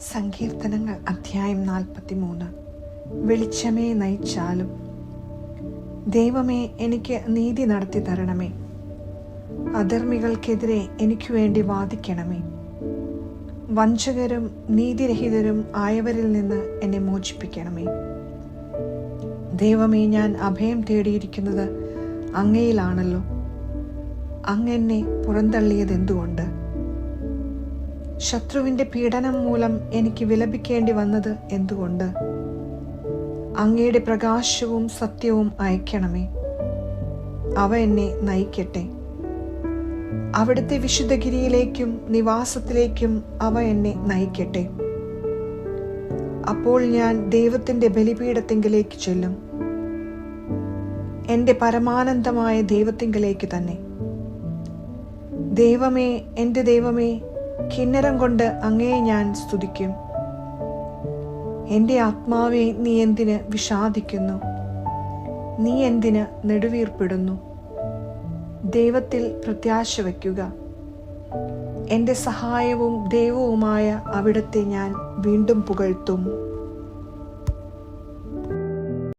സങ്കീർത്തനങ്ങൾ അധ്യായം നാൽപ്പത്തി മൂന്ന് വെളിച്ചമേ നയിച്ചാലും. ദൈവമേ എനിക്ക് നീതി നടത്തി തരണമേ. അധർമ്മികൾക്കെതിരെ എനിക്ക് വേണ്ടി വാദിക്കണമേ. വഞ്ചകരും നീതിരഹിതരും ആയവരിൽ നിന്ന് എന്നെ മോചിപ്പിക്കണമേ. ദൈവമേ ഞാൻ അഭയം തേടിയിരിക്കുന്നത് അങ്ങയിലാണല്ലോ. അങ്ങെന്നെ പുറന്തള്ളിയത് ശത്രുവിന്റെ പീഡനം മൂലം എനിക്ക് വിലപിക്കേണ്ടി വന്നത് എന്തുകൊണ്ട്? അങ്ങയുടെ പ്രകാശവും സത്യവും അയക്കണമേ. അവ എന്നെ നയിക്കട്ടെ. അവിടുത്തെ വിശുദ്ധഗിരിയിലേക്കും നിവാസത്തിലേക്കും അവ എന്നെ നയിക്കട്ടെ. അപ്പോൾ ഞാൻ ദൈവത്തിന്റെ ബലിപീഠത്തിങ്കിലേക്ക് ചെല്ലും. എന്റെ പരമാനന്ദമായ ദൈവത്തിങ്കിലേക്ക് തന്നെ. ദൈവമേ എന്റെ ദൈവമേ കിന്നരം കൊണ്ട് അങ്ങയെ ഞാൻ സ്തുതിക്കും. എന്റെ ആത്മാവെ നീ എന്തിന് വിഷാദിക്കുന്നു? നീ എന്തിന് നെടുവീർപ്പിടുന്നു? ദൈവത്തിൽ പ്രത്യാശ വയ്ക്കുക. എന്റെ സഹായവും ദൈവവുമായ അവിടത്തെ ഞാൻ വീണ്ടും പുകഴ്ത്തും.